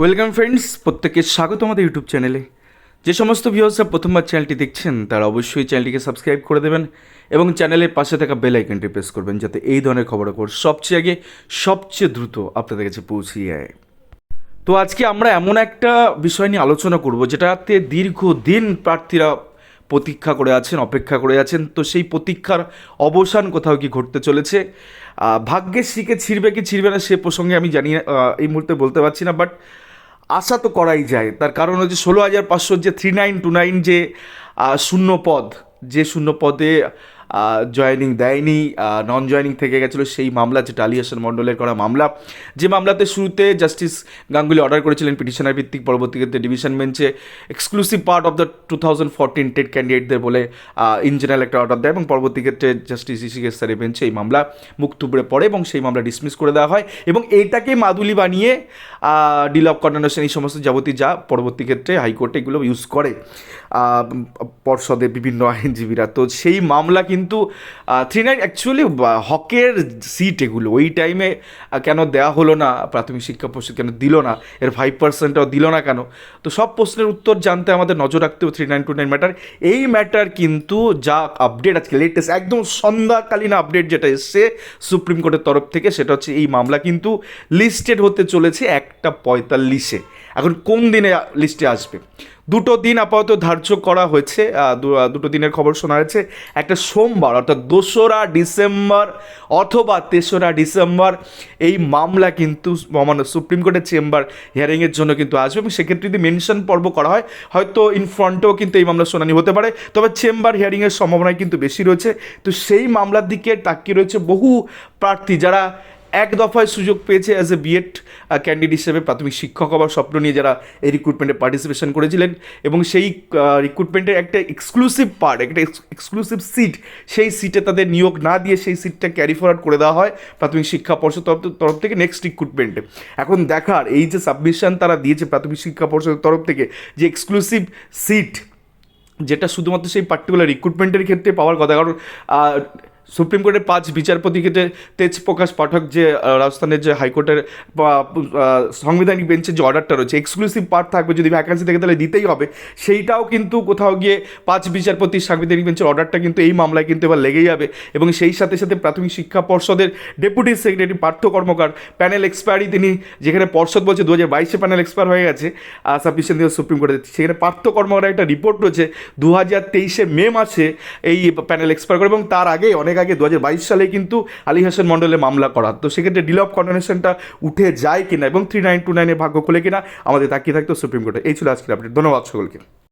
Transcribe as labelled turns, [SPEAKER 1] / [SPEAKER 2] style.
[SPEAKER 1] Welcome friends প্রত্যেককে স্বাগত আমাদের ইউটিউব চ্যানেলে যে সমস্ত ভিউয়ার্সরা প্রথমবার চ্যানেলটি দেখছেন তারা অবশ্যই চ্যানেলটিকে সাবস্ক্রাইব করে দেবেন এবং চ্যানেলের পাশে থাকা বেল আইকনটি প্রেস করবেন যাতে এই ধরনের খবরাখবর সবচেয়ে আগে সবচেয়ে দ্রুত আপনাদের কাছে পৌঁছিয়ে যায়। তো আজকে আমরা এমন একটা বিষয় নিয়ে আলোচনা করব যেটাতে দীর্ঘদিন প্রার্থীরা প্রতীক্ষা করে আছেন অপেক্ষা করে আছেন। তো সেই প্রতীক্ষার অবসান কোথাও কি ঘটতে চলেছে? আহ, ভাগ্যের শিখে ছিঁড়বে কি ছিঁড়বে না সে প্রসঙ্গে আমি জানি এই মুহূর্তে বলতে পারছি না বাট আশা তো করাই যায়। তার কারণ হচ্ছে ষোলো হাজার পাঁচশোর যে থ্রি নাইন টু নাইন যে শূন্য পদ যে শূন্য পদে জয়নিং দেয়নি নন জয়নিং থেকে গেছিল সেই মামলা যেটা আলী হাসান মণ্ডলের করা মামলা। যে মামলাতে শুরুতে জাস্টিস গাঙ্গুলি অর্ডার করেছিলেন পিটিশনার ভিত্তিক, পরবর্তীতে ডিভিশন বেঞ্চে exclusive part of the two thousand fourteen TET ক্যান্ডিডেটদের বলে ইন জেনারেল একটা অর্ডার দেয় এবং পরবর্তী ক্ষেত্রে জাস্টিস ঋষিকেশ স্যারের বেঞ্চে এই মামলা মুখ থুবড়ে পড়ে এবং সেই মামলা ডিসমিস করে দেওয়া হয় এবং এইটাকে মাদুলি বানিয়ে ডিল অফ কন্ডানেশন এই সমস্ত যাবতীয় যা পরবর্তী ক্ষেত্রে হাইকোর্টে এগুলো ইউজ করে। পর্ষদে বিভিন্ন আইনজীবীরা। তো সেই মামলা কিন্তু থ্রি নাইন অ্যাকচুয়ালি হকের সিট এগুলো, ওই টাইমে কেন দেওয়া হলো না, প্রাথমিক শিক্ষা পরিষদ কেন দিল না, এর ফাইভ পার্সেন্টও দিল না কেন? তো সব প্রশ্নের উত্তর জানতে আমাদের নজর রাখতে হবে three nine two nine matter এই ম্যাটার কিন্তু যা আপডেট আজকে লেটেস্ট একদম সন্ধ্যাকালীন আপডেট যেটা এসছে সুপ্রিম কোর্টের তরফ থেকে, সেটা হচ্ছে এই মামলা কিন্তু লিস্টেড হতে চলেছে একটা পঁয়তাল্লিশে। এখন কোন দিনে লিস্টে আসবে? দুটো দিন আপাতত ধার্য করা হয়েছে দুটো দিনের খবর শোনা হয়েছে একটা সোমবার, অর্থাৎ দোসরা ডিসেম্বর অথবা তেসরা ডিসেম্বর এই মামলা কিন্তু মহামান্য সুপ্রিম কোর্টের চেম্বার হিয়ারিংয়ের জন্য কিন্তু আসবে এবং সেক্ষেত্রে যদি মেনশন পর্ব করা হয়, হয়তো ইন ফ্রন্টেও কিন্তু এই মামলা শুনানি হতে পারে। তবে চেম্বার হিয়ারিংয়ের সম্ভাবনাই কিন্তু বেশি রয়েছে। তো সেই মামলার দিকে তাকিয়ে রয়েছে বহু প্রার্থী যারা এক দফায় সুযোগ পেয়েছে অ্যাজ এ বিএড ক্যান্ডিডেট হিসেবে প্রাথমিক শিক্ষক হওয়ার স্বপ্ন নিয়ে যারা এই রিক্রুটমেন্টে পার্টিসিপেশন করেছিলেন এবং সেই রিক্রুটমেন্টের একটা এক্সক্লুসিভ পার্ট একটা এক্সক্লুসিভ সিট সেই সিটে তাদের নিয়োগ না দিয়ে সেই সিটটা ক্যারি ফরওয়ার্ড করে দেওয়া হয় প্রাথমিক শিক্ষা পর্ষদ তরফ তরফ থেকে নেক্সট রিক্রুটমেন্টে এখন দেখার এই যে সাবমিশন তারা দিয়েছে প্রাথমিক শিক্ষা পর্ষদের তরফ থেকে যে এক্সক্লুসিভ সিট যেটা শুধুমাত্র সেই পার্টিকুলার রিক্রুটমেন্টের ক্ষেত্রে পাওয়ার কথা। কারণ সুপ্রিম কোর্টের পাঁচ বিচারপতিকে তেজ প্রকাশ পাঠক যে রাজস্থানের যে হাইকোর্টের সাংবিধানিক বেঞ্চের যে অর্ডারটা রয়েছে এক্সক্লুসিভ পার্ট থাকবে যদি ভ্যাকান্সি থেকে তাহলে দিতেই হবে। সেইটাও কিন্তু কোথাও গিয়ে পাঁচ বিচারপতি সাংবিধানিক বেঞ্চের অর্ডারটা কিন্তু এই মামলায় কিন্তু এবার লেগেই যাবে। এবং সেই সাথে সাথে প্রাথমিক শিক্ষা পর্ষদের deputy secretary, Partha Karmakar panel expiry তিনি, যেখানে পর্ষদ বলছে দু হাজার বাইশে প্যানেল এক্সপায়ার হয়ে গেছে সাবমিশন দিয়ে সুপ্রিম কোর্টে। সেখানে পার্থ কর্মকারের একটা রিপোর্ট রয়েছে দু হাজার তেইশে মে মাসে এই প্যানেল এক্সপায়ার করে এবং তার আগে অনেক আগে দু সালে কিন্তু আলী হাসান মন্ডলে মামলা করা। তো সেক্ষেত্রে ডিল অফ কন্ডোনেশনটা উঠে যায় কিনা এবং থ্রি নাইন টু নাইনের ভাগ্য খুলে কিনা, আমাদের তাকিয়ে থাকতো সুপ্রিম কোর্টে এই ছিল আজকের আপডেট ধন্যবাদ সকলকে।